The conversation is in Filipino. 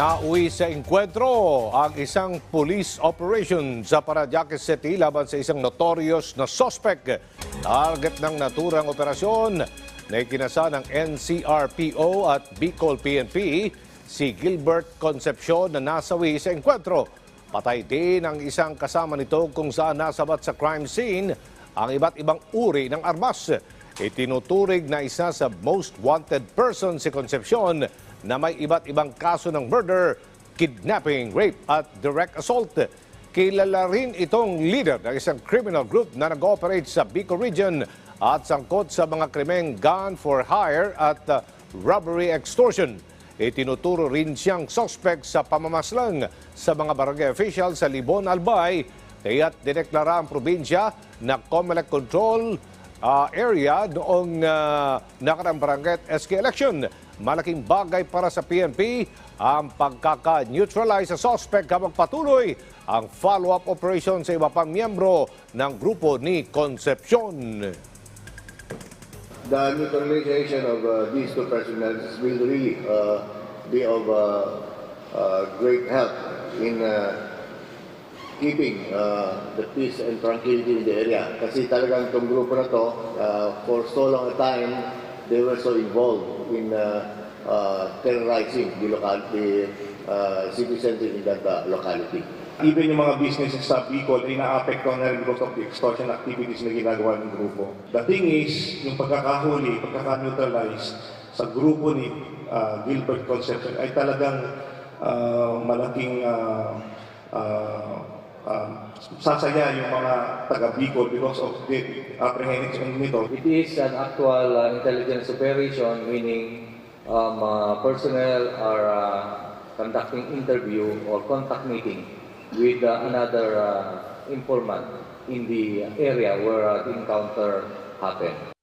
Nauwi sa enkwentro ang isang police operation sa Parañaque City laban sa isang notorious na suspect. Target ng naturang operasyon na ikinasa ng NCRPO at Bicol PNP si Gilbert Concepcion na nasawi sa enkwentro. Patay din ang isang kasama nito kung saan nasabat sa crime scene ang iba't ibang uri ng armas. Itinuturig na isa sa most wanted person si Concepcion na may iba't ibang kaso ng murder, kidnapping, rape at direct assault. Kilala rin itong leader ng isang criminal group na nag-ooperate sa Bicol region at sangkot sa mga krimeng gun for hire at uh, robbery extortion. Itinuturo rin siyang suspect sa pamamaslang sa mga barangay official sa Libon, Albay, kaya't dineklara ang probinsya na COMELEC control ah, area noong uh, nakaraang barangay at SK election. Malaking bagay para sa PNP ang pagkaka-neutralize sa suspect habang patuloy ang follow-up operation sa iba pang miyembro ng grupo ni Concepcion. The neutralization of uh, these two personnel will really uh, be of uh, uh, great help in uh, keeping uh, the peace and tranquility in the area. Kasi talagang itong grupo na to, uh, for so long a time, they were so involved in uh, uh, terrorizing the locality, uh, citizens in that uh, locality. Even yung mga businesses sa Bicol ay naapektuhan na rin because of the extortion activities na ginagawa ng grupo. The thing is, yung pagkakahuli, pagkaka-neutralize sa grupo ni ah, Gilbert Concepcion ay talagang ah, malaking ah, ah, ah, sasaya yung mga taga Bicol because of the apprehension nito. It is an actual uh, intelligence operation, meaning um, uh, personnel are uh, conducting interview or contact meeting with uh, another uh, informant in the area where uh, the encounter happened.